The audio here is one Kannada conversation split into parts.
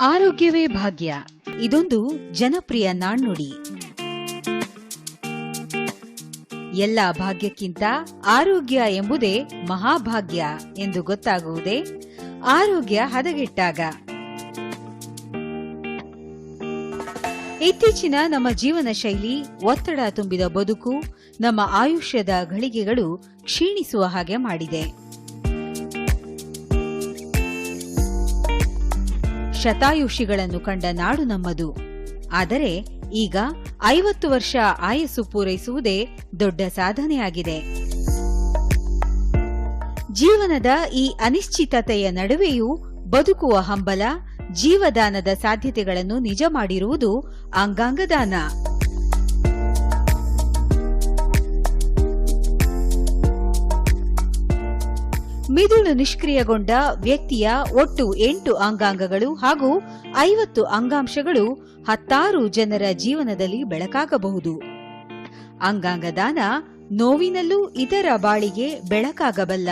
ಆರೋಗ್ಯವೇ ಭಾಗ್ಯ. ಇದೊಂದು ಜನಪ್ರಿಯ ನಾಣ್ಣುಡಿ. ಎಲ್ಲ ಭಾಗ್ಯಕ್ಕಿಂತ ಆರೋಗ್ಯ ಎಂಬುದೇ ಮಹಾಭಾಗ್ಯ ಎಂದು ಗೊತ್ತಾಗುವುದೇ ಆರೋಗ್ಯ ಹದಗೆಟ್ಟಾಗ. ಇತ್ತೀಚಿನ ನಮ್ಮ ಜೀವನ ಶೈಲಿ, ಒತ್ತಡ ತುಂಬಿದ ಬದುಕು, ನಮ್ಮ ಆಯುಷ್ಯದ ಘಳಿಗೆಗಳು ಕ್ಷೀಣಿಸುವ ಹಾಗೆ ಮಾಡಿದೆ. ಶತಾಯುಷಿಗಳನ್ನು ಕಂಡ ನಾಡು ನಮ್ಮದು. ಆದರೆ ಈಗ ಐವತ್ತು ವರ್ಷ ಆಯಸ್ಸು ಪೂರೈಸುವುದೇ ದೊಡ್ಡ ಸಾಧನೆಯಾಗಿದೆ. ಜೀವನದ ಈ ಅನಿಶ್ಚಿತತೆಯ ನಡುವೆಯೂ ಬದುಕುವ ಹಂಬಲ, ಜೀವದಾನದ ಸಾಧ್ಯತೆಗಳನ್ನು ನಿಜ ಮಾಡಿರುವುದು ಅಂಗಾಂಗದಾನ. ಮಿದುಳು ನಿಷ್ಕ್ರಿಯಗೊಂಡ ವ್ಯಕ್ತಿಯ ಒಟ್ಟು ಎಂಟು ಅಂಗಾಂಗಗಳು ಹಾಗೂ ಐವತ್ತು ಅಂಗಾಂಶಗಳು ಹತ್ತಾರು ಜನರ ಜೀವನದಲ್ಲಿ ಬೆಳಕಾಗಬಹುದು. ಅಂಗಾಂಗ ದಾನ ನೋವಿನಲ್ಲೂ ಇತರ ಬಾಳಿಗೆ ಬೆಳಕಾಗಬಲ್ಲ.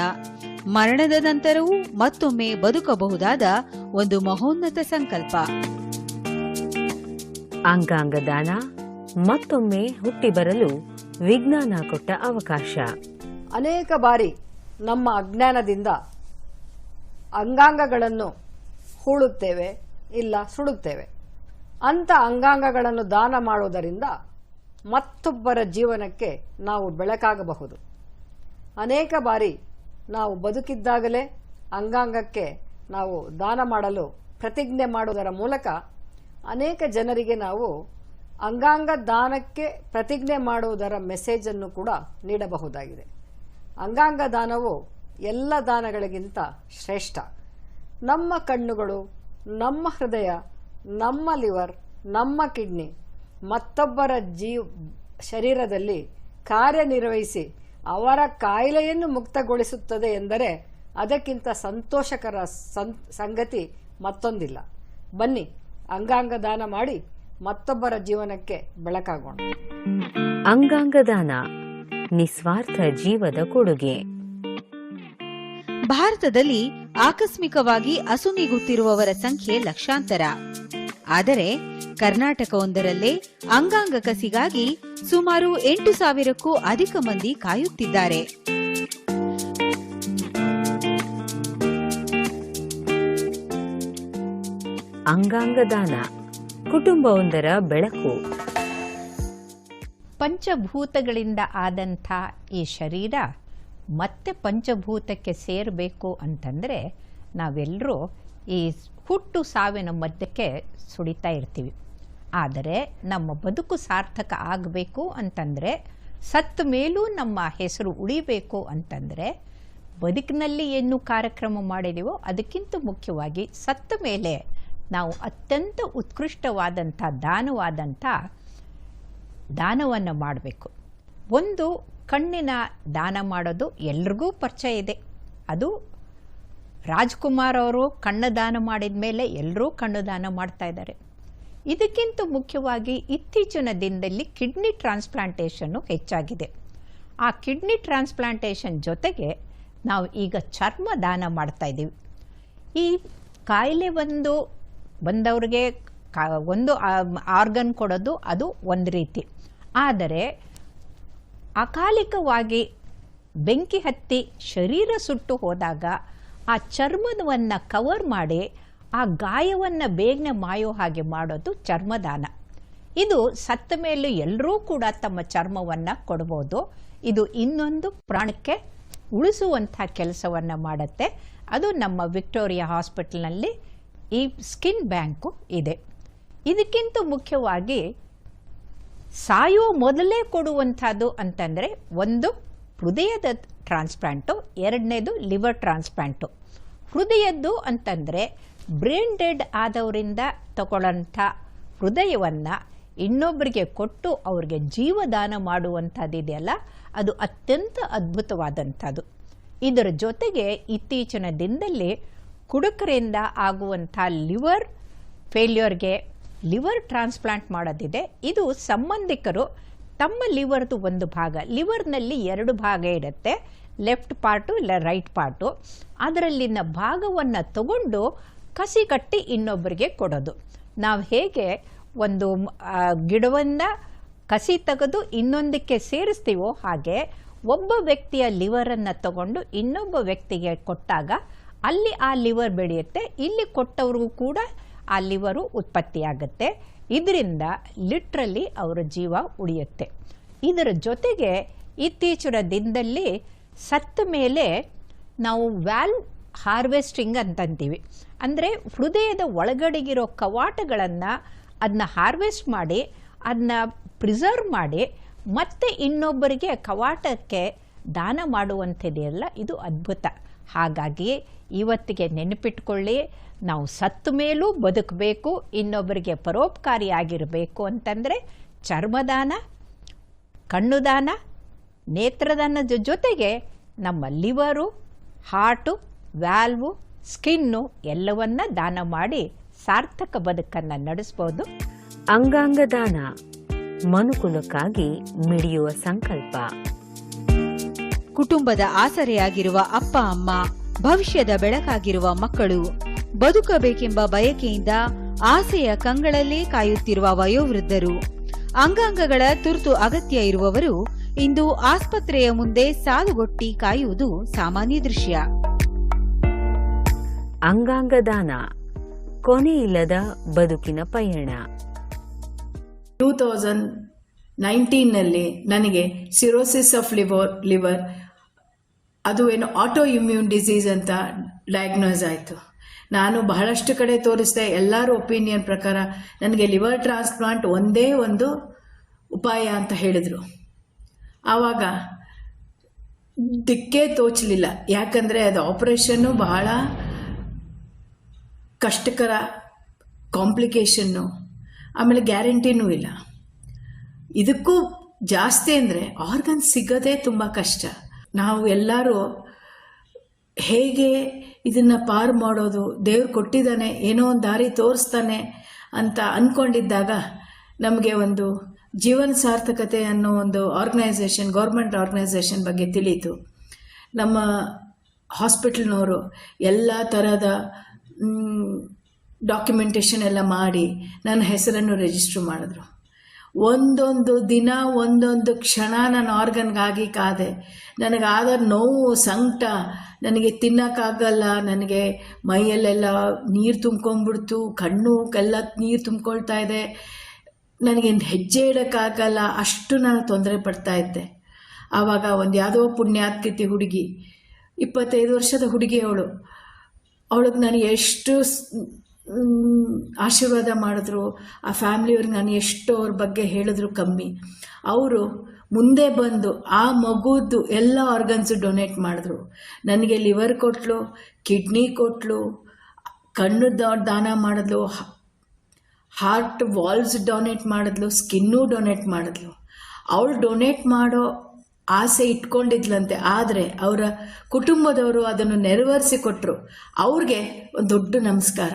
ಮರಣದ ನಂತರವೂ ಮತ್ತೊಮ್ಮೆ ಬದುಕಬಹುದಾದ ಒಂದು ಮಹೋನ್ನತ ಸಂಕಲ್ಪ. ಅಂಗಾಂಗ ದಾನ ಮತ್ತೊಮ್ಮೆ ಹುಟ್ಟಿ ಬರಲು ವಿಜ್ಞಾನ ಕೊಟ್ಟ ಅವಕಾಶ. ಅನೇಕ ಬಾರಿ ನಮ್ಮ ಅಜ್ಞಾನದಿಂದ ಅಂಗಾಂಗಗಳನ್ನು ಹೂಳುತ್ತೇವೆ, ಇಲ್ಲ ಸುಡುತ್ತೇವೆ. ಅಂಥ ಅಂಗಾಂಗಗಳನ್ನು ದಾನ ಮಾಡುವುದರಿಂದ ಮತ್ತೊಬ್ಬರ ಜೀವನಕ್ಕೆ ನಾವು ಬೆಳಕಾಗಬಹುದು. ಅನೇಕ ಬಾರಿ ನಾವು ಬದುಕಿದ್ದಾಗಲೇ ಅಂಗಾಂಗಕ್ಕೆ ನಾವು ದಾನ ಮಾಡಲು ಪ್ರತಿಜ್ಞೆ ಮಾಡುವುದರ ಮೂಲಕ ಅನೇಕ ಜನರಿಗೆ ನಾವು ಅಂಗಾಂಗ ದಾನಕ್ಕೆ ಪ್ರತಿಜ್ಞೆ ಮಾಡುವುದರ ಮೆಸೇಜನ್ನು ಕೂಡ ನೀಡಬಹುದಾಗಿದೆ. ಅಂಗಾಂಗ ದಾನವು ಎಲ್ಲ ದಾನಗಳಿಗಿಂತ ಶ್ರೇಷ್ಠ. ನಮ್ಮ ಕಣ್ಣುಗಳು, ನಮ್ಮ ಹೃದಯ, ನಮ್ಮ ಲಿವರ್, ನಮ್ಮ ಕಿಡ್ನಿ, ಮತ್ತೊಬ್ಬರ ಜೀವ, ಶರೀರದಲ್ಲಿ ಕಾರ್ಯನಿರ್ವಹಿಸಿ ಅವರ ಕಾಯಿಲೆಯನ್ನು ಮುಕ್ತಗೊಳಿಸುತ್ತದೆ ಎಂದರೆ ಅದಕ್ಕಿಂತ ಸಂತೋಷಕರ ಸಂಗತಿ ಮತ್ತೊಂದಿಲ್ಲ. ಬನ್ನಿ, ಅಂಗಾಂಗ ದಾನ ಮಾಡಿ ಮತ್ತೊಬ್ಬರ ಜೀವನಕ್ಕೆ ಬೆಳಕಾಗೋಣ. ಅಂಗಾಂಗ ದಾನ ನಿಸ್ವಾರ್ಥ ಜೀವದ ಕೊಡುಗೆ. ಭಾರತದಲ್ಲಿ ಆಕಸ್ಮಿಕವಾಗಿ ಅಸುನೀಗುತ್ತಿರುವವರ ಸಂಖ್ಯೆ ಲಕ್ಷಾಂತರ. ಆದರೆ ಕರ್ನಾಟಕವೊಂದರಲ್ಲೇ ಅಂಗಾಂಗ ಕಸಿಗಾಗಿ ಸುಮಾರು ಎಂಟು ಸಾವಿರಕ್ಕೂ ಅಧಿಕ ಮಂದಿ ಕಾಯುತ್ತಿದ್ದಾರೆ. ಅಂಗಾಂಗ ದಾನ ಕುಟುಂಬವೊಂದರ ಬೆಳಕು. ಪಂಚಭೂತಗಳಿಂದ ಆದಂಥ ಈ ಶರೀರ ಮತ್ತೆ ಪಂಚಭೂತಕ್ಕೆ ಸೇರಬೇಕು ಅಂತಂದರೆ ನಾವೆಲ್ಲರೂ ಈ ಹುಟ್ಟು ಸಾವಿನ ಮಧ್ಯಕ್ಕೆ ಸುಡಿತಾ ಇರ್ತೀವಿ. ಆದರೆ ನಮ್ಮ ಬದುಕು ಸಾರ್ಥಕ ಆಗಬೇಕು ಅಂತಂದರೆ ಸತ್ತ ಮೇಲೂ ನಮ್ಮ ಹೆಸರು ಉಳಿಬೇಕು ಅಂತಂದರೆ ಬದುಕಿನಲ್ಲಿ ಏನು ಕಾರ್ಯಕ್ರಮ ಮಾಡಿದೀವೋ ಅದಕ್ಕಿಂತ ಮುಖ್ಯವಾಗಿ ಸತ್ತ ಮೇಲೆ ನಾವು ಅತ್ಯಂತ ಉತ್ಕೃಷ್ಟವಾದಂಥ ದಾನವಾದಂಥ ದಾನವನ್ನು ಮಾಡಬೇಕು. ಒಂದು ಕಣ್ಣಿನ ದಾನ ಮಾಡೋದು ಎಲ್ರಿಗೂ ಪರಿಚಯ ಇದೆ. ಅದು ರಾಜ್ಕುಮಾರ್ ಅವರು ಕಣ್ಣು ದಾನ ಮಾಡಿದ ಮೇಲೆ ಎಲ್ಲರೂ ಕಣ್ಣು ದಾನ ಮಾಡ್ತಾ ಇದ್ದಾರೆ. ಇದಕ್ಕಿಂತ ಮುಖ್ಯವಾಗಿ ಇತ್ತೀಚಿನ ದಿನದಲ್ಲಿ ಕಿಡ್ನಿ ಟ್ರಾನ್ಸ್ಪ್ಲಾಂಟೇಷನ್ನು ಹೆಚ್ಚಾಗಿದೆ. ಆ ಕಿಡ್ನಿ ಟ್ರಾನ್ಸ್ಪ್ಲಾಂಟೇಷನ್ ಜೊತೆಗೆ ನಾವು ಈಗ ಚರ್ಮ ದಾನ ಮಾಡ್ತಾ ಇದ್ದೀವಿ. ಈ ಕಾಯಿಲೆ ಒಂದು ಬಂದವ್ರಿಗೆ ಒಂದು ಆರ್ಗನ್ ಕೊಡೋದು ಅದು ಒಂದು ರೀತಿ. ಆದರೆ ಅಕಾಲಿಕವಾಗಿ ಬೆಂಕಿ ಹತ್ತಿ ಶರೀರ ಸುಟ್ಟು ಹೋದಾಗ ಆ ಚರ್ಮವನ್ನು ಕವರ್ ಮಾಡಿ ಆ ಗಾಯವನ್ನು ಬೇಗನೆ ಮಾಯೋ ಹಾಗೆ ಮಾಡೋದು ಚರ್ಮದಾನ. ಇದು ಸತ್ತ ಮೇಲೆ ಎಲ್ಲರೂ ಕೂಡ ತಮ್ಮ ಚರ್ಮವನ್ನು ಕೊಡ್ಬೋದು. ಇದು ಇನ್ನೊಂದು ಪ್ರಾಣಕ್ಕೆ ಉಳಿಸುವಂಥ ಕೆಲಸವನ್ನು ಮಾಡುತ್ತೆ. ಅದು ನಮ್ಮ ವಿಕ್ಟೋರಿಯಾ ಹಾಸ್ಪಿಟಲ್ನಲ್ಲಿ ಈ ಸ್ಕಿನ್ ಬ್ಯಾಂಕು ಇದೆ. ಇದಕ್ಕಿಂತ ಮುಖ್ಯವಾಗಿ ಸಾಯೋ ಮೊದಲೇ ಕೊಡುವಂಥದ್ದು ಅಂತಂದರೆ ಒಂದು ಹೃದಯದ ಟ್ರಾನ್ಸ್ಪ್ಲಾಂಟು, ಎರಡನೇದು ಲಿವರ್ ಟ್ರಾನ್ಸ್ಪ್ಲಾಂಟು. ಹೃದಯದ್ದು ಅಂತಂದರೆ ಬ್ರೇನ್ ಡೆಡ್ ಆದವರಿಂದ ತಗೊಳ್ಳೋಂಥ ಹೃದಯವನ್ನು ಇನ್ನೊಬ್ಬರಿಗೆ ಕೊಟ್ಟು ಅವ್ರಿಗೆ ಜೀವದಾನ ಮಾಡುವಂಥದ್ದು ಇದೆಯಲ್ಲ, ಅದು ಅತ್ಯಂತ ಅದ್ಭುತವಾದಂಥದ್ದು. ಇದರ ಜೊತೆಗೆ ಇತ್ತೀಚಿನ ದಿನದಲ್ಲಿ ಕುಡುಕರಿಂದ ಆಗುವಂಥ ಲಿವರ್ ಫೇಲ್ಯೂರ್ಗೆ ಲಿವರ್ ಟ್ರಾನ್ಸ್ಪ್ಲಾಂಟ್ ಮಾಡೋದಿದೆ. ಇದು ಸಂಬಂಧಿಕರು ತಮ್ಮ ಲಿವರ್ದು ಒಂದು ಭಾಗ, ಲಿವರ್ನಲ್ಲಿ ಎರಡು ಭಾಗ ಇರುತ್ತೆ. ಲೆಫ್ಟ್ ಪಾರ್ಟು ಇಲ್ಲ ರೈಟ್ ಪಾರ್ಟು. ಅದರಲ್ಲಿನ ಭಾಗವನ್ನು ತಗೊಂಡು ಕಸಿ ಕಟ್ಟಿ ಇನ್ನೊಬ್ಬರಿಗೆ ಕೊಡೋದು. ನಾವು ಹೇಗೆ ಒಂದು ಗಿಡವನ್ನು ಕಸಿ ತೆಗೆದು ಇನ್ನೊಂದಕ್ಕೆ ಸೇರಿಸ್ತೀವೋ ಹಾಗೆ ಒಬ್ಬ ವ್ಯಕ್ತಿಯ ಲಿವರನ್ನು ತಗೊಂಡು ಇನ್ನೊಬ್ಬ ವ್ಯಕ್ತಿಗೆ ಕೊಟ್ಟಾಗ ಅಲ್ಲಿ ಆ ಲಿವರ್ ಬೆಳೆಯುತ್ತೆ. ಇಲ್ಲಿ ಕೊಟ್ಟವ್ರಿಗೂ ಕೂಡ ಆ ಉತ್ಪತ್ತಿಯಾಗುತ್ತೆ. ಇದರಿಂದ ಲಿಟ್ರಲಿ ಅವರ ಜೀವ ಉಳಿಯುತ್ತೆ. ಇದರ ಜೊತೆಗೆ ಇತ್ತೀಚಿನ ದಿನದಲ್ಲಿ ಸತ್ತ ಮೇಲೆ ನಾವು ವ್ಯಾಲ್ ಹಾರ್ವೆಸ್ಟಿಂಗ್ ಅಂತಂತೀವಿ. ಅಂದರೆ ಹೃದಯದ ಒಳಗಡೆಗಿರೋ ಕವಾಟಗಳನ್ನು ಅದನ್ನ ಹಾರ್ವೆಸ್ಟ್ ಮಾಡಿ ಅದನ್ನ ಪ್ರಿಸರ್ವ್ ಮಾಡಿ, ಮತ್ತೆ ಇನ್ನೊಬ್ಬರಿಗೆ ಕವಾಟಕ್ಕೆ ದಾನ ಮಾಡುವಂಥದ್ದೆಲ್ಲ ಇದು ಅದ್ಭುತ. ಹಾಗಾಗಿ ಇವತ್ತಿಗೆ ನೆನಪಿಟ್ಕೊಳ್ಳಿ ನಾವು ಸತ್ತ ಮೇಲೂ ಬದುಕಬೇಕು ಇನ್ನೊಬ್ಬರಿಗೆ ಪರೋಪಕಾರಿಯಾಗಿರಬೇಕು ಅಂತಂದರೆ ಚರ್ಮದಾನ ಕಣ್ಣುದಾನ ನೇತ್ರದಾನದ ಜೊತೆಗೆ ನಮ್ಮ ಲಿವರು ಹಾರ್ಟು ವ್ಯಾಲ್ವು ಸ್ಕಿನ್ನು ಎಲ್ಲವನ್ನ ದಾನ ಮಾಡಿ ಸಾರ್ಥಕ ಬದುಕನ್ನು ನಡೆಸ್ಬೋದು. ಅಂಗಾಂಗ ದಾನ ಮನುಕುಲಕ್ಕಾಗಿ ಮಿಡಿಯುವ ಸಂಕಲ್ಪ. ಕುಟುಂಬದ ಆಸರೆಯಾಗಿರುವ ಅಪ್ಪ ಅಮ್ಮ ಭವಿಷ್ಯದ ಬೆಳಕಾಗಿರುವ ಮಕ್ಕಳು. ಬದುಕಬೇಕೆಂಬ ಬಯಕೆಯಿಂದ ಆಸೆಯ ಕಂಗಳಲ್ಲೇ ಕಾಯುತ್ತಿರುವ ವಯೋವೃದ್ಧರು. ಅಂಗಾಂಗಗಳ ತುರ್ತು ಅಗತ್ಯ ಇರುವವರು ಇಂದು ಆಸ್ಪತ್ರೆಯ ಮುಂದೆ ಸಾಲುಗೊಟ್ಟಿ ಕಾಯುವುದು ಸಾಮಾನ್ಯ ದೃಶ್ಯ. ಅಂಗಾಂಗ ದಾನ ಕೊನೆಯಿಲ್ಲದ ಬದುಕಿನ ಪಯಣ. ಟೂ ತೌಸಂಡ್ ನೈನ್ಟೀನಲ್ಲಿ ನನಗೆ ಸಿರೋಸಿಸ್ ಆಫ್ ಲಿವರ್ ಲಿವರ್ ಅದು ಏನು ಆಟೋ ಇಮ್ಯೂನ್ ಡಿಸೀಸ್ ಅಂತ ಡಯಾಗ್ನೋಸ್ ಆಯಿತು. ನಾನು ಬಹಳಷ್ಟು ಕಡೆ ತೋರಿಸಿದೆ ಎಲ್ಲರ ಒಪಿನಿಯನ್ ಪ್ರಕಾರ ನನಗೆ ಲಿವರ್ ಟ್ರಾನ್ಸ್ಪ್ಲಾಂಟ್ ಒಂದೇ ಒಂದು ಉಪಾಯ ಅಂತ ಹೇಳಿದರು. ಆವಾಗ ದಿಕ್ಕೇ ತೋಚಲಿಲ್ಲ. ಯಾಕಂದರೆ ಅದು ಆಪರೇಷನ್ನು ಬಹಳ ಕಷ್ಟಕರ ಕಾಂಪ್ಲಿಕೇಶನ್ನು ಆಮೇಲೆ ಗ್ಯಾರಂಟಿನೂ ಇಲ್ಲ. ಇದಕ್ಕೂ ಜಾಸ್ತಿ ಅಂದರೆ ಆರ್ಗನ್ ಸಿಗೋದೇ ತುಂಬ ಕಷ್ಟ. ನಾವು ಎಲ್ಲರೂ ಹೇಗೆ ಇದನ್ನು ಪಾರು ಮಾಡೋದು, ದೇವ್ರು ಕೊಟ್ಟಿದ್ದಾನೆ, ಏನೋ ಒಂದು ದಾರಿ ತೋರಿಸ್ತಾನೆ ಅಂತ ಅಂದ್ಕೊಂಡಿದ್ದಾಗ ನಮಗೆ ಒಂದು ಜೀವನ ಸಾರ್ಥಕತೆ ಅನ್ನೋ ಒಂದು ಆರ್ಗನೈಸೇಷನ್ ಗೌರ್ಮೆಂಟ್ ಆರ್ಗನೈಸೇಷನ್ ಬಗ್ಗೆ ತಿಳಿಯಿತು. ನಮ್ಮ ಹಾಸ್ಪಿಟಲ್ನವರು ಎಲ್ಲ ಥರದ ಡಾಕ್ಯುಮೆಂಟೇಷನ್ ಎಲ್ಲ ಮಾಡಿ ನನ್ನ ಹೆಸರನ್ನು ರಿಜಿಸ್ಟ್ರ್ ಮಾಡಿದ್ರು. ಒಂದೊಂದು ದಿನ, ಒಂದೊಂದು ಕ್ಷಣ ನಾನು ಆರ್ಗನ್ಗಾಗಿ ಕಾದೆ. ನನಗಾದ ನೋವು ಸಂಕಟ. ನನಗೆ ತಿನ್ನೋಕ್ಕಾಗಲ್ಲ. ನನಗೆ ಮೈಯಲ್ಲೆಲ್ಲ ನೀರು ತುಂಬ್ಕೊಂಡ್ಬಿಡ್ತು. ಕಣ್ಣು ಎಲ್ಲ ನೀರು ತುಂಬ್ಕೊಳ್ತಾ ಇದೆ. ನನಗೆ ಹೆಜ್ಜೆ ಇಡೋಕ್ಕಾಗಲ್ಲ. ಅಷ್ಟು ನಾನು ತೊಂದರೆ ಪಡ್ತಾ ಇದ್ದೆ. ಆವಾಗ ಒಂದು ಯಾವುದೋ ಪುಣ್ಯಾತ್ಕಿತಿ ಹುಡುಗಿ, ಇಪ್ಪತ್ತೈದು ವರ್ಷದ ಹುಡುಗಿ ಅವಳು ಅವಳಿಗೆ ನಾನು ಎಷ್ಟು ಆಶೀರ್ವಾದ ಮಾಡಿದ್ರು. ಆ ಫ್ಯಾಮ್ಲಿಯವ್ರಿಗೆ ನಾನು ಎಷ್ಟು ಅವ್ರ ಬಗ್ಗೆ ಹೇಳಿದ್ರು ಕಮ್ಮಿ. ಅವರು ಮುಂದೆ ಬಂದು ಆ ಮಗುದು ಎಲ್ಲ ಆರ್ಗನ್ಸು ಡೊನೇಟ್ ಮಾಡಿದ್ರು. ನನಗೆ ಲಿವರ್ ಕೊಟ್ಟಲು ಕಿಡ್ನಿ ಕೊಟ್ಟಲು ಕಣ್ಣು ದಾನ ಮಾಡಿದ್ಲು ಹಾರ್ಟ್ ವಾಲ್ಸ್ ಡೊನೇಟ್ ಮಾಡಿದ್ಲು ಸ್ಕಿನ್ನೂ ಡೊನೇಟ್ ಮಾಡಿದ್ಲು. ಅವಳು ಡೊನೇಟ್ ಮಾಡೋ ಆಸೆ ಇಟ್ಕೊಂಡಿದ್ಲಂತೆ. ಆದರೆ ಅವರ ಕುಟುಂಬದವರು ಅದನ್ನು ನೆರವೇರಿಸಿ ಕೊಟ್ಟರು ಅವ್ರಿಗೆ ಒಂದು ದೊಡ್ಡ ನಮಸ್ಕಾರ.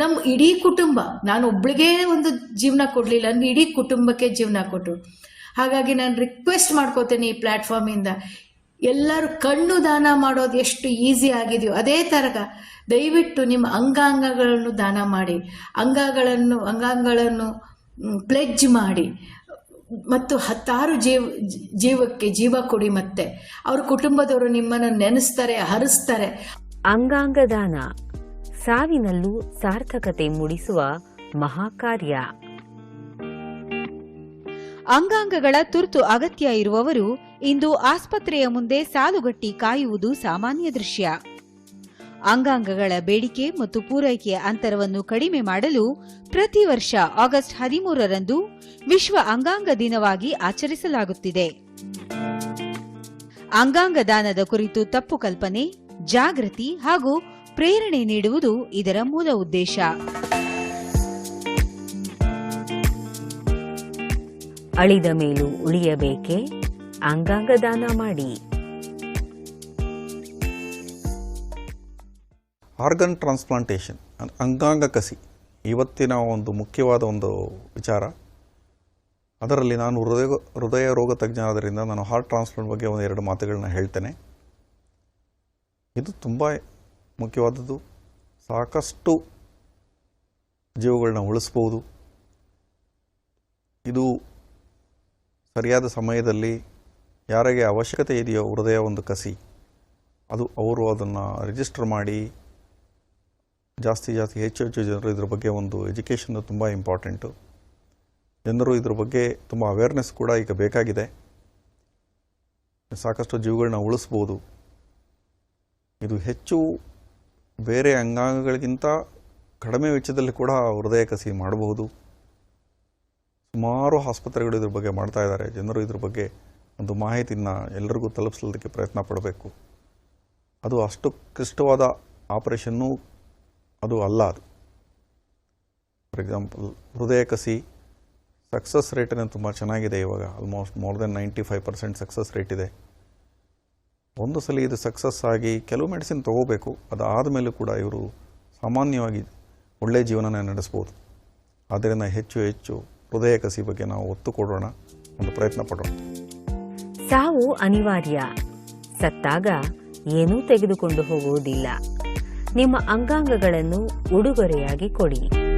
ನಮ್ಮ ಇಡೀ ಕುಟುಂಬ, ನಾನು ಒಬ್ಳಿಗೆ ಒಂದು ಜೀವನ ಕೊಡಲಿಲ್ಲ ನನ್ನ ಇಡೀ ಕುಟುಂಬಕ್ಕೆ ಜೀವನ ಕೊಟ್ಟರು. ಹಾಗಾಗಿ ನಾನು ರಿಕ್ವೆಸ್ಟ್ ಮಾಡ್ಕೋತೇನೆ ಈ ಪ್ಲ್ಯಾಟ್ಫಾರ್ಮಿಂದ ಎಲ್ಲರೂ ಕಣ್ಣು ದಾನ ಮಾಡೋದು ಎಷ್ಟು ಈಸಿ ಆಗಿದೆಯೋ ಅದೇ ಥರಗ ದಯವಿಟ್ಟು ನಿಮ್ಮ ಅಂಗಾಂಗಗಳನ್ನು ದಾನ ಮಾಡಿ, ಅಂಗಗಳನ್ನು, ಅಂಗಾಂಗಗಳನ್ನು ಪ್ಲೆಜ್ ಮಾಡಿ. ಮತ್ತು ಹತ್ತಾರು ಜೀವ, ಜೀವಕ್ಕೆ ಜೀವ ಕೊಡಿ ಮತ್ತೆ. ಅವ್ರ ಕುಟುಂಬದವರು ನಿಮ್ಮನ್ನು ನೆನೆಸ್ತಾರೆ, ಹರಿಸ್ತಾರೆ. ಅಂಗಾಂಗ ದಾನ ಸಾವಿನಲ್ಲೂ ಸಾರ್ಥಕತೆ ಮೂಡಿಸುವ ಮಹಾಕಾರ್ಯ. ಅಂಗಾಂಗಗಳ ತುರ್ತು ಅಗತ್ಯ ಇರುವವರು ಇಂದು ಆಸ್ಪತ್ರೆಯ ಮುಂದೆ ಸಾಲುಗಟ್ಟಿ ಕಾಯುವುದು ಸಾಮಾನ್ಯ ದೃಶ್ಯ. ಅಂಗಾಂಗಗಳ ಬೇಡಿಕೆ ಮತ್ತು ಪೂರೈಕೆಯ ಅಂತರವನ್ನು ಕಡಿಮೆ ಮಾಡಲು ಪ್ರತಿ ವರ್ಷ ಆಗಸ್ಟ್ ಹದಿಮೂರರಂದು ವಿಶ್ವ ಅಂಗಾಂಗ ದಿನವಾಗಿ ಆಚರಿಸಲಾಗುತ್ತಿದೆ. ಅಂಗಾಂಗ ದಾನದ ಕುರಿತು ತಪ್ಪು ಕಲ್ಪನೆ, ಜಾಗೃತಿ ಹಾಗೂ ಪ್ರೇರಣೆ ನೀಡುವುದು ಇದರ ಮೂಲ ಉದ್ದೇಶ. ಅಳಿದ ಮೇಲೂ ಉಳಿಯಬೇಕೆ? ಅಂಗಾಂಗ ದಾನ ಮಾಡಿ. ಆರ್ಗನ್ ಟ್ರಾನ್ಸ್ಪ್ಲಾಂಟೇಷನ್ ಅಂಗಾಂಗ ಕಸಿ. ಇವತ್ತಿನ ಒಂದು ಮುಖ್ಯವಾದ ಒಂದು ವಿಚಾರ. ಅದರಲ್ಲಿ ನಾನು ಹೃದಯ ಹೃದಯ ರೋಗ ತಜ್ಞ ಆದ್ದರಿಂದ ನಾನು ಹಾರ್ಟ್ ಟ್ರಾನ್ಸ್ಪ್ಲಾಂಟ್ ಬಗ್ಗೆ ಒಂದು ಎರಡು ಮಾತುಗಳನ್ನ ಹೇಳ್ತೇನೆ. ಇದು ತುಂಬ ಮುಖ್ಯವಾದದ್ದು ಸಾಕಷ್ಟು ಜೀವಗಳನ್ನ ಉಳಿಸ್ಬೋದು. ಇದು ಸರಿಯಾದ ಸಮಯದಲ್ಲಿ ಯಾರಿಗೆ ಅವಶ್ಯಕತೆ ಇದೆಯೋ ಹೃದಯ ಒಂದು ಕಸಿ, ಅದು ಅವರು ಅದನ್ನು ರಿಜಿಸ್ಟರ್ ಮಾಡಿ ಜಾಸ್ತಿ ಜಾಸ್ತಿ ಹೆಚ್ಚು ಹೆಚ್ಚು ಜನರು ಇದ್ರ ಬಗ್ಗೆ ಒಂದು ಎಜುಕೇಷನ್ ತುಂಬ ಇಂಪಾರ್ಟೆಂಟು ಜನರು ಇದ್ರ ಬಗ್ಗೆ ತುಂಬ ಅವೇರ್ನೆಸ್ ಕೂಡ ಈಗ ಬೇಕಾಗಿದೆ. ಸಾಕಷ್ಟು ಜೀವಗಳನ್ನ ಉಳಿಸ್ಬೋದು. ಇದು ಹೆಚ್ಚು ಬೇರೆ ಅಂಗಾಂಗಗಳಿಗಿಂತ ಕಡಿಮೆ ವೆಚ್ಚದಲ್ಲಿ ಕೂಡ ಹೃದಯ ಕಸಿ ಮಾಡಬಹುದು. ಸುಮಾರು ಆಸ್ಪತ್ರೆಗಳು ಇದ್ರ ಬಗ್ಗೆ ಮಾಡ್ತಾ ಇದ್ದಾರೆ. ಜನರು ಇದ್ರ ಬಗ್ಗೆ ಒಂದು ಮಾಹಿತಿನ ಎಲ್ಲರಿಗೂ ತಲುಪಿಸಲಿಕ್ಕೆ ಪ್ರಯತ್ನ ಪಡಬೇಕು. ಅದು ಅಷ್ಟು ಕ್ಲಿಷ್ಟವಾದ ಆಪರೇಷನ್ನು ಅದು ಅಲ್ಲ ಅದು. ಫಾರ್ ಎಕ್ಸಾಂಪಲ್ ಹೃದಯ ಕಸಿ ಸಕ್ಸಸ್ ರೇಟನ್ನು ತುಂಬ ಚೆನ್ನಾಗಿದೆ ಇವಾಗ. Almost more than ninety five percent success rate ಇದೆ. ಒಂದು ಸಲ ಇದು ಸಕ್ಸಸ್ ಆಗಿ ಕೆಲವು ಮೆಡಿಸಿನ್ ತೊಗೋಬೇಕು. ಅದಾದ ಮೇಲೂ ಕೂಡ ಇವರು ಸಾಮಾನ್ಯವಾಗಿ ಒಳ್ಳೆಯ ಜೀವನನ ನಡೆಸ್ಬೋದು. ಆದ್ದರಿಂದ ಹೆಚ್ಚು ಹೆಚ್ಚು ಹೃದಯ ಕಸಿ ಬಗ್ಗೆ ನಾವು ಒತ್ತು ಕೊಡೋಣ ಒಂದು ಪ್ರಯತ್ನ ಪಡೋಣ. ಸಾವು ಅನಿವಾರ್ಯ. ಸತ್ತಾಗ ಏನೂ ತೆಗೆದುಕೊಂಡು ಹೋಗುವುದಿಲ್ಲ. ನಿಮ್ಮ ಅಂಗಾಂಗಗಳನ್ನು ಉಡುಗೊರೆಯಾಗಿ ಕೊಡಿ.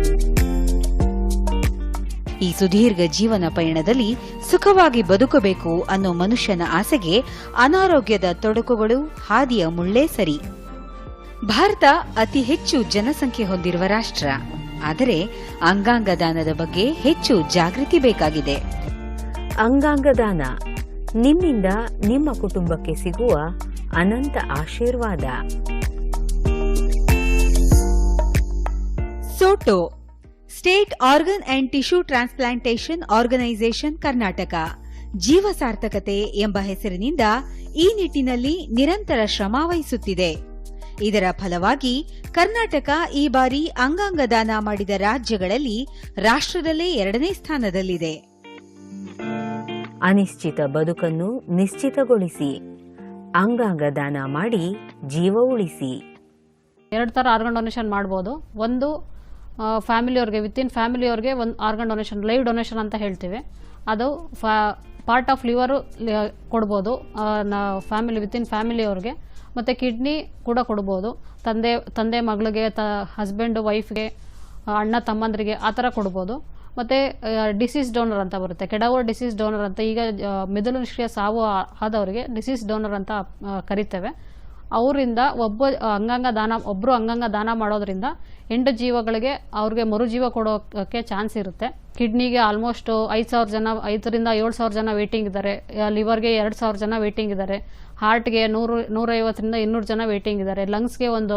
ಈ ಸುದೀರ್ಘ ಜೀವನ ಪಯಣದಲ್ಲಿ ಸುಖವಾಗಿ ಬದುಕಬೇಕು ಅನ್ನೋ ಮನುಷ್ಯನ ಆಸೆಗೆ ಅನಾರೋಗ್ಯದ ತೊಡಕುಗಳು ಹಾದಿಯ ಮುಳ್ಳೇ ಸರಿ. ಭಾರತ ಅತಿ ಹೆಚ್ಚು ಜನಸಂಖ್ಯೆ ಹೊಂದಿರುವ ರಾಷ್ಟ್ರ. ಆದರೆ ಅಂಗಾಂಗ ದಾನದ ಬಗ್ಗೆ ಹೆಚ್ಚು ಜಾಗೃತಿ ಬೇಕಾಗಿದೆ. ಅಂಗಾಂಗದಾನ ನಿಮ್ಮಿಂದ ನಿಮ್ಮ ಕುಟುಂಬಕ್ಕೆ ಸಿಗುವ ಅನಂತ ಆಶೀರ್ವಾದ. SOTTO state organ and tissue transplantation organisation Karnataka. Jeeva Sarthakathe ಎಂಬ ಹೆಸರಿನಿಂದ ಈ ನಿಟ್ಟಿನಲ್ಲಿ ನಿರಂತರ ಶ್ರಮ ವಹಿಸುತ್ತಿದೆ. ಇದರ ಫಲವಾಗಿ ಕರ್ನಾಟಕ ಈ ಬಾರಿ ಅಂಗಾಂಗ ದಾನ ಮಾಡಿದ ರಾಜ್ಯಗಳಲ್ಲಿ ರಾಷ್ಟ್ರದಲ್ಲೇ ಎರಡನೇ ಸ್ಥಾನದಲ್ಲಿದೆ. ಅನಿಶ್ಚಿತ ಬದುಕನ್ನು ನಿಶ್ಚಿತಗೊಳಿಸಿ ಅಂಗಾಂಗ ದಾನ ಮಾಡಿ ಜೀವ ಉಳಿಸಿ. ಎರಡು ಥರ ಆರ್ಗನ್ ಡೊನೇಷನ್ ಮಾಡ್ಬೋದು. ಒಂದು ಫ್ಯಾಮಿಲಿಯವ್ರಿಗೆ ವಿತಿನ್ ಫ್ಯಾಮಿಲಿಯವ್ರಿಗೆ ಒಂದು ಆರ್ಗನ್ ಡೊನೇಷನ್ ಲೈವ್ ಡೊನೇಷನ್ ಅಂತ ಹೇಳ್ತೀವಿ. ಅದು ಫಾ ಪಾರ್ಟ್ ಆಫ್ ಲಿವರು ಕೊಡ್ಬೋದು. ಫ್ಯಾಮಿಲಿ ವಿತಿನ್ ಫ್ಯಾಮಿಲಿಯವ್ರಿಗೆ ಮತ್ತು ಕಿಡ್ನಿ ಕೂಡ ಕೊಡ್ಬೋದು. ತಂದೆ ತಂದೆ ಮಗಳಿಗೆ, ತ ಹಸ್ಬೆಂಡು ವೈಫ್ಗೆ ಅಣ್ಣ, ತಮ್ಮಂದ್ರಿಗೆ ಆ ಥರ ಕೊಡ್ಬೋದು. ಮತ್ತು ಡಿಸೀಸ್ ಡೋನರ್ ಅಂತ ಬರುತ್ತೆ. ಕೆಡವರ್ ಡಿಸೀಸ್ ಡೋನರ್ ಅಂತ ಈಗ ಮೆದುಳು ನಿಷ್ಕ್ರಿಯ ಸಾವು ಆದವರಿಗೆ ಡಿಸೀಸ್ ಡೋನರ್ ಅಂತ ಕರಿತೇವೆ. ಅವರಿಂದ ಒಬ್ಬ, ಅಂಗಾಂಗ ದಾನ ಒಬ್ಬರು ಅಂಗಾಂಗ ದಾನ ಮಾಡೋದ್ರಿಂದ ಎಂಟು ಜೀವಗಳಿಗೆ ಅವ್ರಿಗೆ ಮರುಜೀವ ಕೊಡೋಕ್ಕೆ ಚಾನ್ಸ್ ಇರುತ್ತೆ. ಕಿಡ್ನಿಗೆ ಆಲ್ಮೋಸ್ಟ್ ಐದು ಸಾವಿರ ಜನ, ಐದರಿಂದ ಏಳು ಸಾವಿರ ಜನ ವೇಟಿಂಗ್ ಇದ್ದಾರೆ. ಲಿವರ್ಗೆ ಎರಡು ಸಾವಿರ ಜನ ವೇಟಿಂಗ್ ಇದ್ದಾರೆ. ಹಾರ್ಟ್ಗೆ ನೂರು, ನೂರೈವತ್ತರಿಂದ ಇನ್ನೂರು ಜನ ವೇಟಿಂಗ್ ಇದ್ದಾರೆ. ಲಂಗ್ಸ್ಗೆ ಒಂದು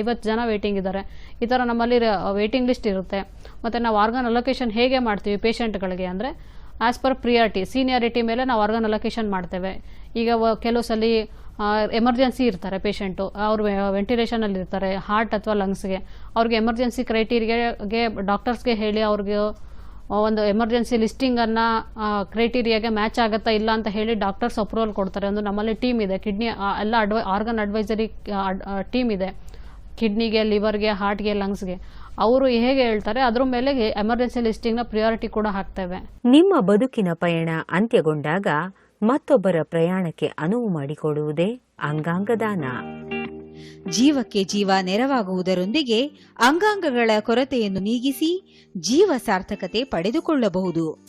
ಐವತ್ತು ಜನ ವೇಟಿಂಗ್ ಇದ್ದಾರೆ. ಈ ಥರ ನಮ್ಮಲ್ಲಿ ವೇಟಿಂಗ್ ಲಿಸ್ಟ್ ಇರುತ್ತೆ. ಮತ್ತು ನಾವು ಆರ್ಗನ್ ಅಲೊಕೇಶನ್ ಹೇಗೆ ಮಾಡ್ತೀವಿ ಪೇಷಂಟ್ಗಳಿಗೆ ಅಂದರೆ ಆ್ಯಸ್ ಪರ್ ಪ್ರಿಯಾರಿಟಿ ಸೀನಿಯಾರಿಟಿ ಮೇಲೆ ನಾವು ಆರ್ಗನ್ ಅಲೊಕೇಶನ್ ಮಾಡ್ತೇವೆ. ಈಗ ಕೆಲವು ಸಲ ಎಮರ್ಜೆನ್ಸಿ ಇರ್ತಾರೆ ಪೇಷೆಂಟು ಅವರು ವೆಂಟಿಲೇಷನಲ್ಲಿ ಇರ್ತಾರೆ ಹಾರ್ಟ್ ಅಥವಾ ಲಂಗ್ಸ್ಗೆ ಅವ್ರಿಗೆ ಎಮರ್ಜೆನ್ಸಿ ಕ್ರೈಟೀರಿಯಾಗೆ ಡಾಕ್ಟರ್ಸ್ಗೆ ಹೇಳಿ ಅವ್ರಿಗೆ ಒಂದು ಎಮರ್ಜೆನ್ಸಿ ಲಿಸ್ಟಿಂಗನ್ನು ಕ್ರೈಟೀರಿಯಾಗೆ ಮ್ಯಾಚ್ ಆಗುತ್ತಾ ಇಲ್ಲ ಅಂತ ಹೇಳಿ ಡಾಕ್ಟರ್ಸ್ ಅಪ್ರೂವಲ್ ಕೊಡ್ತಾರೆ. ಒಂದು ನಮ್ಮಲ್ಲಿ ಟೀಮ್ ಇದೆ. ಕಿಡ್ನಿ ಎಲ್ಲ ಅಡ್ವೈ ಆರ್ಗನ್ ಅಡ್ವೈಸರಿ ಟೀಮ್ ಇದೆ. ಕಿಡ್ನಿಗೆ ಲಿವರ್ಗೆ ಹಾರ್ಟ್ಗೆ ಲಂಗ್ಸ್ಗೆ ಅವರು ಹೇಗೆ ಹೇಳ್ತಾರೆ, ಅದ್ರ ಮೇಲೆ ಎಮರ್ಜೆನ್ಸಿ ಲಿಸ್ಟಿಂಗ್ನ ಪ್ರಿಯಾರಿಟಿ ಕೂಡ ಹಾಕ್ತೇವೆ. ನಿಮ್ಮ ಬದುಕಿನ ಪಯಣ ಅಂತ್ಯಗೊಂಡಾಗ ಮತ್ತೊಬ್ಬರ ಪ್ರಯಾಣಕ್ಕೆ ಅನುವು ಮಾಡಿಕೊಡುವುದೇ ಅಂಗಾಂಗ ದಾನ ಜೀವಕ್ಕೆ ಜೀವ ನೆರವಾಗುವುದರೊಂದಿಗೆ ಅಂಗಾಂಗಗಳ ಕೊರತೆಯನ್ನು ನೀಗಿಸಿ ಜೀವ ಸಾರ್ಥಕತೆ ಪಡೆದುಕೊಳ್ಳಬಹುದು.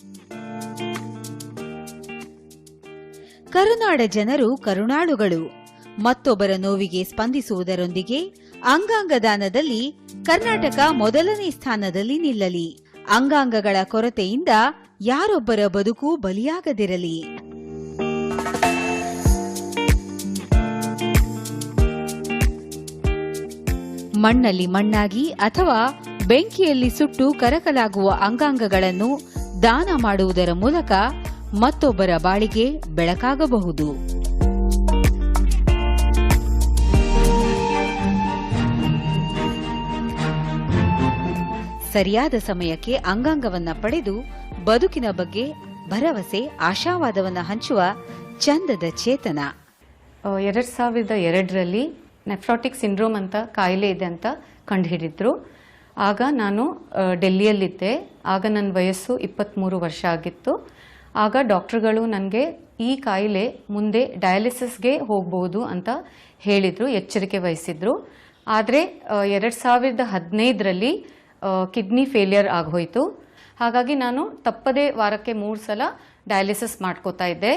ಕರುನಾಡ ಜನರು ಕರುಣಾಳುಗಳು. ಮತ್ತೊಬ್ಬರ ನೋವಿಗೆ ಸ್ಪಂದಿಸುವುದರೊಂದಿಗೆ ಅಂಗಾಂಗ ದಾನದಲ್ಲಿ ಕರ್ನಾಟಕ ಮೊದಲನೇ ಸ್ಥಾನದಲ್ಲಿ ನಿಲ್ಲಲಿ. ಅಂಗಾಂಗಗಳ ಕೊರತೆಯಿಂದ ಯಾರೊಬ್ಬರ ಬದುಕು ಬಲಿಯಾಗದಿರಲಿ. ಮಣ್ಣಲ್ಲಿ ಮಣ್ಣಾಗಿ ಅಥವಾ ಬೆಂಕಿಯಲ್ಲಿ ಸುಟ್ಟು ಕರಕಲಾಗುವ ಅಂಗಾಂಗಗಳನ್ನು ದಾನ ಮಾಡುವುದರ ಮೂಲಕ ಮತ್ತೊಬ್ಬರ ಬಾಳಿಗೆ ಬೆಳಕಾಗಬಹುದು. ಸರಿಯಾದ ಸಮಯಕ್ಕೆ ಅಂಗಾಂಗವನ್ನ ಪಡೆದು ಬದುಕಿನ ಬಗ್ಗೆ ಭರವಸೆ, ಆಶಾವಾದವನ್ನ ಹಂಚುವ ಚಂದದ ಚೇತನ. ಎರಡು ಸಾವಿರದ ಎರಡರಲ್ಲಿ ನೆಫ್ರಾಟಿಕ್ ಸಿಂಡ್ರೋಮ್ ಅಂತ ಕಾಯಿಲೆ ಇದೆ ಅಂತ ಕಂಡುಹಿಡಿದ್ರು. ಆಗ ನಾನು ಡೆಲ್ಲಿಯಲ್ಲಿದ್ದೆ. ಆಗ ನನ್ನ ವಯಸ್ಸು ಇಪ್ಪತ್ತ್ಮೂರು ವರ್ಷ ಆಗಿತ್ತು. ಆಗ ಡಾಕ್ಟ್ರುಗಳು ನನಗೆ ಈ ಕಾಯಿಲೆ ಮುಂದೆ ಡಯಾಲಿಸಿಸ್ಗೆ ಹೋಗ್ಬೋದು ಅಂತ ಹೇಳಿದರು, ಎಚ್ಚರಿಕೆ ವಹಿಸಿದ್ರು. ಆದರೆ ಎರಡು ಸಾವಿರದ ಹದಿನೈದರಲ್ಲಿ ಕಿಡ್ನಿ ಫೇಲಿಯರ್ ಆಗೋಯಿತು ಹಾಗಾಗಿ ನಾನು ತಪ್ಪದೇ ವಾರಕ್ಕೆ ಮೂರು ಸಲ ಡಯಾಲಿಸಿಸ್ ಮಾಡ್ಕೋತಾ ಇದ್ದೆ.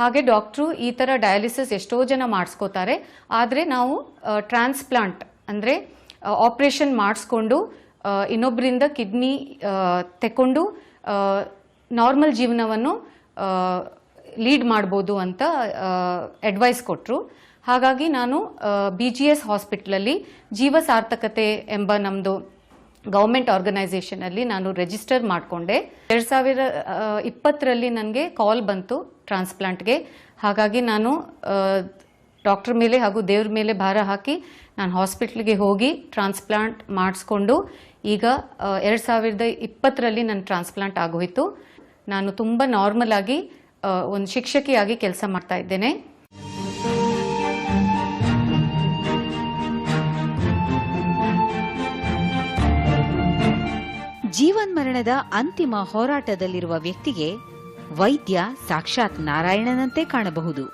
ಹಾಗೆ ಡಾಕ್ಟ್ರು ಈ ಥರ ಡಯಾಲಿಸಿಸ್ ಎಷ್ಟೋ ಜನ ಮಾಡಿಸ್ಕೋತಾರೆ. ಆದರೆ ನಾವು ಟ್ರಾನ್ಸ್ಪ್ಲಾಂಟ್ ಅಂದರೆ ಆಪ್ರೇಷನ್ ಮಾಡಿಸ್ಕೊಂಡು ಇನ್ನೊಬ್ಬರಿಂದ ಕಿಡ್ನಿ ತೆಕ್ಕೊಂಡು ನಾರ್ಮಲ್ ಜೀವನವನ್ನು ಲೀಡ್ ಮಾಡ್ಬೋದು ಅಂತ ಅಡ್ವೈಸ್ ಕೊಟ್ಟರು ಹಾಗಾಗಿ ನಾನು ಬಿ ಜಿ ಎಸ್ ಹಾಸ್ಪಿಟ್ಲಲ್ಲಿ ಜೀವ ಸಾರ್ಥಕತೆ ಎಂಬ ನಮ್ಮದು ಗೌರ್ಮೆಂಟ್ ಆರ್ಗನೈಸೇಷನಲ್ಲಿ ನಾನು ರಿಜಿಸ್ಟರ್ ಮಾಡಿಕೊಂಡೆ. ಎರಡು ಸಾವಿರ ಇಪ್ಪತ್ತರಲ್ಲಿ ನನಗೆ ಕಾಲ್ ಬಂತು. ಟ್ರಾನ್ಸ್ಪ್ಲಾಂಟ್ಗೆ. ಹಾಗಾಗಿ ನಾನು ಡಾಕ್ಟರ್ ಮೇಲೆ ಹಾಗೂ ದೇವ್ರ ಮೇಲೆ ಭಾರ ಹಾಕಿ ನಾನು ಹಾಸ್ಪಿಟ್ಲಿಗೆ ಹೋಗಿ ಟ್ರಾನ್ಸ್ಪ್ಲಾಂಟ್ ಮಾಡಿಸ್ಕೊಂಡು ಈಗ ಎರಡು ಸಾವಿರದ ಇಪ್ಪತ್ತರಲ್ಲಿ ನನ್ನ ಟ್ರಾನ್ಸ್ಪ್ಲಾಂಟ್ ಆಗೋಯಿತು. ನಾನು ತುಂಬ ನಾರ್ಮಲ್ ಆಗಿ ಒಂದು ಶಿಕ್ಷಕಿಯಾಗಿ ಕೆಲಸ ಮಾಡ್ತಾ ಇದ್ದೇನೆ. ಜೀವನ್ಮರಣದ ಅಂತಿಮ ಹೋರಾಟದಲ್ಲಿರುವ ವ್ಯಕ್ತಿಗೆ ವೈದ್ಯ ಸಾಕ್ಷಾತ್ ನಾರಾಯಣನಂತೆ ಕಾಣಬಹುದು.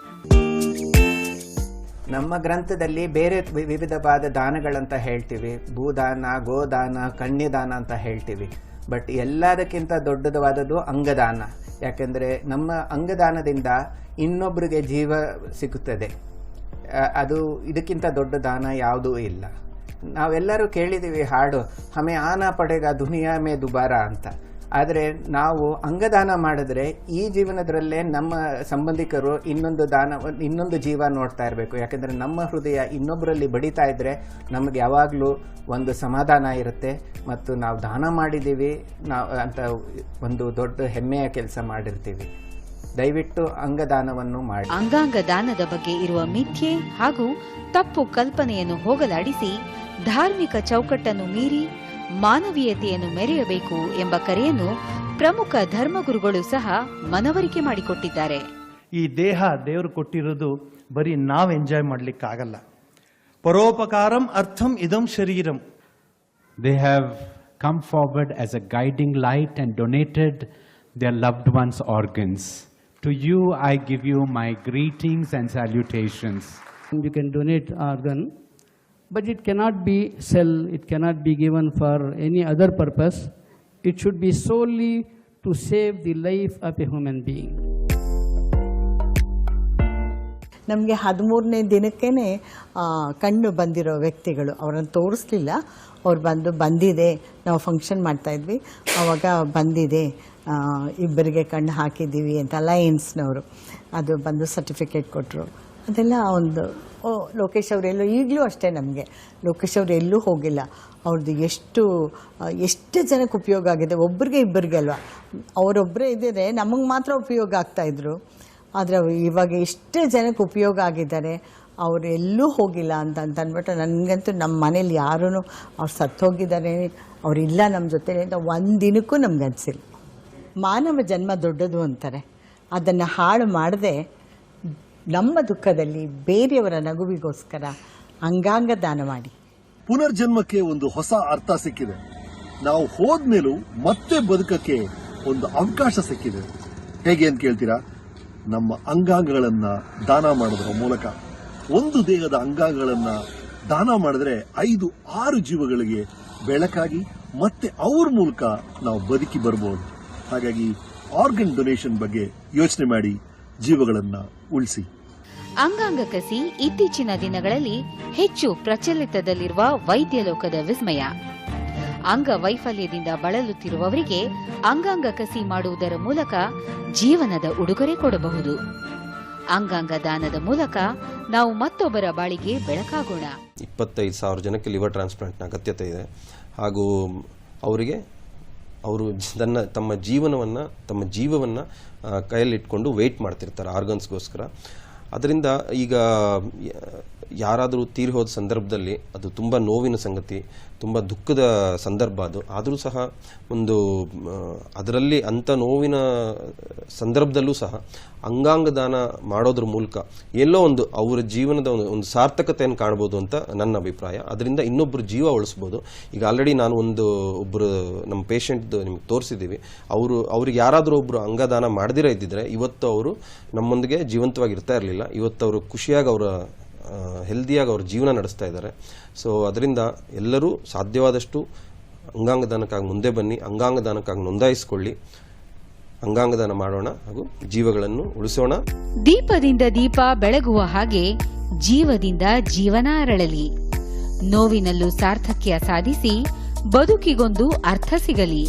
ನಮ್ಮ ಗ್ರಂಥದಲ್ಲಿ ಬೇರೆ ವಿವಿಧವಾದ ದಾನಗಳಂತ ಹೇಳ್ತೀವಿ. ಭೂದಾನ, ಗೋದಾನ, ಕನ್ಯದಾನ ಅಂತ ಹೇಳ್ತೀವಿ. ಬಟ್ ಎಲ್ಲದಕ್ಕಿಂತ ದೊಡ್ಡದವಾದದ್ದು ಅಂಗದಾನ. ಯಾಕೆಂದರೆ ನಮ್ಮ ಅಂಗದಾನದಿಂದ ಇನ್ನೊಬ್ಬರಿಗೆ ಜೀವ ಸಿಗುತ್ತದೆ ಅದು ಇದಕ್ಕಿಂತ ದೊಡ್ಡ ದಾನ ಯಾವುದೂ ಇಲ್ಲ. ನಾವೆಲ್ಲರೂ ಕೇಳಿದ್ದೀವಿ ಹಾಡು, ಹಮೆ ಆನ ಪಡೆಗ ದುನಿಯಾ ಮೇ ದುಬಾರ ಅಂತ. ಆದರೆ ನಾವು ಅಂಗದಾನ ಮಾಡಿದ್ರೆ ಈ ಜೀವನದರಲ್ಲೇ ನಮ್ಮ ಸಂಬಂಧಿಕರು ಇನ್ನೊಂದು ದಾನ, ಇನ್ನೊಂದು ಜೀವ ನೋಡ್ತಾ ಇರಬೇಕು. ಯಾಕೆಂದರೆ ನಮ್ಮ ಹೃದಯ ಇನ್ನೊಬ್ಬರಲ್ಲಿ ಬಡಿತಾ ಇದ್ದರೆ ನಮಗೆ ಯಾವಾಗಲೂ ಒಂದು ಸಮಾಧಾನ ಇರುತ್ತೆ. ಮತ್ತು ನಾವು ದಾನ ಮಾಡಿದ್ದೀವಿ, ನಾವು ಅಂತ ಒಂದು ದೊಡ್ಡ ಹೆಮ್ಮೆಯ ಕೆಲಸ ಮಾಡಿರ್ತೀವಿ. ದಯವಿಟ್ಟು ಅಂಗದಾನವನ್ನು ಮಾಡಿ. ಅಂಗಾಂಗ ದಾನದ ಬಗ್ಗೆ ಇರುವ ಮಿಥ್ಯೆ ಹಾಗೂ ತಪ್ಪು ಕಲ್ಪನೆಯನ್ನು ಹೋಗಲಾಡಿಸಿ ಧಾರ್ಮಿಕ ಚೌಕಟ್ಟನ್ನು ಮೀರಿ ಮಾನವೀಯತೆಯನ್ನು ಮೆರೆಯಬೇಕು ಎಂಬ ಕರೆಯನ್ನು ಪ್ರಮುಖ ಧರ್ಮಗುರುಗಳು ಸಹ ಮನವರಿಕೆ ಮಾಡಿಕೊಟ್ಟಿದ್ದಾರೆ. ಈ ದೇಹ ದೇವರು ಕೊಟ್ಟಿರೋದು ಬರೀ ನಾವ್ ಎಂಜಾಯ್ ಮಾಡ್ಲಿಕ್ಕೆ ಆಗಲ್ಲ ಪರೋಪಕಾರಂ ಅರ್ಥಂ ಇದಂ ಶರೀರಂ. They have come forward as a guiding light and donated their loved ones organs to you I give you my greetings and salutations you can donate organ but it cannot be sell, it cannot be given for any other purpose. It should be solely to save the life of a human being. ನಮಗೆ ಹದಿಮೂರನೇ ದಿನಕ್ಕೇ ಕಣ್ಣು ಬಂದಿರೋ ವ್ಯಕ್ತಿಗಳು. ಅವರನ್ನು ತೋರಿಸ್ಲಿಲ್ಲ. ಅವ್ರು ಬಂದು ಬಂದಿದೆ. ನಾವು ಫಂಕ್ಷನ್ ಮಾಡ್ತಾಯಿದ್ವಿ ಆವಾಗ ಬಂದಿದೆ. ಇಬ್ಬರಿಗೆ ಕಣ್ಣು ಹಾಕಿದ್ದೀವಿ ಅಂತ ಅಲಯನ್ಸ್ನವರು ಅದು ಬಂದು ಸರ್ಟಿಫಿಕೇಟ್ ಕೊಟ್ಟರು ಅದೆಲ್ಲ ಒಂದು ಲೋಕೇಶ್ ಅವರೆಲ್ಲೂ ಈಗಲೂ ಅಷ್ಟೇ ನಮಗೆ. ಲೋಕೇಶ್ ಅವರು ಎಲ್ಲೂ ಹೋಗಿಲ್ಲ. ಅವ್ರದ್ದು ಎಷ್ಟು ಎಷ್ಟು ಜನಕ್ಕೆ ಉಪಯೋಗ ಆಗಿದೆ, ಒಬ್ರಿಗೆ ಇಬ್ಬರಿಗೆ ಅಲ್ವಾ? ಅವರೊಬ್ಬರೇ ಇದ್ದರೆ ನಮಗೆ ಮಾತ್ರ ಉಪಯೋಗ ಆಗ್ತಾಯಿದ್ರು ಆದರೆ ಇವಾಗ ಎಷ್ಟೇ ಜನಕ್ಕೆ ಉಪಯೋಗ ಆಗಿದ್ದಾರೆ, ಅವರು ಎಲ್ಲೂ ಹೋಗಿಲ್ಲ ಅಂತ ಅಂತ ಅಂದ್ಬಿಟ್ಟು ನನಗಂತೂ ನಮ್ಮ ಮನೇಲಿ ಯಾರೂ ಅವ್ರು ಸತ್ತೋಗಿದ್ದಾರೆ ಅವರಿಲ್ಲ ನಮ್ಮ ಜೊತೆ ಅಂತ ಒಂದು ದಿನಕ್ಕೂ ನಮ್ಗೆ ಅನಿಸಿಲ್ಲ. ಮಾನವ ಜನ್ಮ ದೊಡ್ಡದು ಅಂತಾರೆ. ಅದನ್ನು ಹಾಳು ಮಾಡದೆ ನಮ್ಮ ದುಃಖದಲ್ಲಿ ಬೇರೆಯವರ ನಗುವಿಗೋಸ್ಕರ ಅಂಗಾಂಗ ದಾನ ಮಾಡಿ. ಪುನರ್ಜನ್ಮಕ್ಕೆ ಒಂದು ಹೊಸ ಅರ್ಥ ಸಿಕ್ಕಿದೆ. ನಾವು ಹೋದ್ಮೇಲೂ ಮತ್ತೆ ಬದುಕಕ್ಕೆ ಒಂದು ಅವಕಾಶ ಸಿಕ್ಕಿದೆ. ಹೇಗೆ ಅಂತ ಕೇಳ್ತೀರಾ? ನಮ್ಮ ಅಂಗಾಂಗಗಳನ್ನ ದಾನ ಮಾಡೋದ್ರ ಮೂಲಕ. ಒಂದು ದೇಹದ ಅಂಗಾಂಗಗಳನ್ನ ದಾನ ಮಾಡಿದ್ರೆ ಐದು, ಆರು ಜೀವಗಳಿಗೆ ಬೆಳಕಾಗಿ ಮತ್ತೆ ಅವ್ರ ಮೂಲಕ ನಾವು ಬದುಕಿ ಬರ್ಬೋದು. ಹಾಗಾಗಿ ಆರ್ಗನ್ ಡೊನೇಷನ್ ಬಗ್ಗೆ ಯೋಚನೆ ಮಾಡಿ ಜೀವಗಳನ್ನ ಉಳಿಸಿ. ಅಂಗಾಂಗ ಕಸಿ ಇತ್ತೀಚಿನ ದಿನಗಳಲ್ಲಿ ಹೆಚ್ಚು ಪ್ರಚಲಿತದಲ್ಲಿರುವ ವೈದ್ಯ ಲೋಕದ ವಿಸ್ಮಯ. ಅಂಗವೈಫಲ್ಯದಿಂದ ಬಳಲುತ್ತಿರುವವರಿಗೆ ಅಂಗಾಂಗ ಕಸಿ ಮಾಡುವುದರ ಮೂಲಕ ಜೀವನದ ಉಡುಗೊರೆ ಕೊಡಬಹುದು. ಅಂಗಾಂಗ ದಾನದ ಮೂಲಕ ನಾವು ಮತ್ತೊಬ್ಬರ ಬಾಳಿಗೆ ಬೆಳಕಾಗೋಣ. ಇಪ್ಪತ್ತೈದು ಸಾವಿರ ಜನಕ್ಕೆ ಲಿವರ್ ಟ್ರಾನ್ಸ್ಪ್ಲಾಂಟ್ನ ಅಗತ್ಯತೆ ಇದೆ. ಹಾಗೂ ಅವರಿಗೆ ಅವರು ತನ್ನ, ತಮ್ಮ ಜೀವನವನ್ನು, ತಮ್ಮ ಜೀವವನ್ನು ಕೈಯಲ್ಲಿಟ್ಕೊಂಡು ವೆಯ್ಟ್ ಮಾಡ್ತಿರ್ತಾರೆ ಆರ್ಗನ್ಸ್ಗೋಸ್ಕರ. ಅದರಿಂದ ಈಗ ಯಾರಾದರೂ ತೀರಿ ಹೋದ ಸಂದರ್ಭದಲ್ಲಿ ಅದು ತುಂಬ ನೋವಿನ ಸಂಗತಿ, ತುಂಬ ದುಃಖದ ಸಂದರ್ಭ ಅದು. ಆದರೂ ಸಹ ಒಂದು ಅದರಲ್ಲಿ ಅಂಥ ನೋವಿನ ಸಂದರ್ಭದಲ್ಲೂ ಸಹ ಅಂಗಾಂಗ ದಾನ ಮಾಡೋದ್ರ ಮೂಲಕ ಎಲ್ಲೋ ಒಂದು ಅವರ ಜೀವನದ ಒಂದು ಸಾರ್ಥಕತೆಯನ್ನು ಕಾಣ್ಬೋದು ಅಂತ ನನ್ನ ಅಭಿಪ್ರಾಯ. ಅದರಿಂದ ಇನ್ನೊಬ್ಬರು ಜೀವ ಉಳಿಸ್ಬೋದು. ಈಗ ಆಲ್ರೆಡಿ ನಾನು ಒಂದು ಒಬ್ಬರು ನಮ್ಮ ಪೇಷಂಟ್ದು ನಿಮ್ಗೆ ತೋರಿಸಿದ್ದೀವಿ. ಅವರು, ಅವ್ರಿಗೆ ಯಾರಾದರೂ ಒಬ್ಬರು ಅಂಗದಾನ ಮಾಡದಿರ ಇದ್ದಿದ್ರೆ ಇವತ್ತು ಅವರು ನಮ್ಮೊಂದಿಗೆ ಜೀವಂತವಾಗಿ ಇರ್ತಾ ಇರಲಿಲ್ಲ. ಇವತ್ತು ಅವರು ಖುಷಿಯಾಗಿ ಅವರ ಹೆಲ್ದಿಯಾಗಿ ಅವ್ರ ಜೀವನ ನಡೆಸ್ತಾ ಇದ್ದಾರೆ. ಸೊ ಅದರಿಂದ ಎಲ್ಲರೂ ಸಾಧ್ಯವಾದಷ್ಟು ಅಂಗಾಂಗ ದಾನಕ್ಕಾಗಿ ಮುಂದೆ ಬನ್ನಿ ಅಂಗಾಂಗ ದಾನಕ್ಕಾಗಿ ನೋಂದಾಯಿಸಿಕೊಳ್ಳಿ ಅಂಗಾಂಗ ದಾನ ಮಾಡೋಣ ಹಾಗೂ ಜೀವಗಳನ್ನು ಉಳಿಸೋಣ. ದೀಪದಿಂದ ದೀಪ ಬೆಳಗುವ ಹಾಗೆ ಜೀವದಿಂದ ಜೀವನ ಅರಳಲಿ. ನೋವಿನಲ್ಲೂ ಸಾರ್ಥಕ್ಯ ಸಾಧಿಸಿ ಬದುಕಿಗೊಂದು ಅರ್ಥ ಸಿಗಲಿ.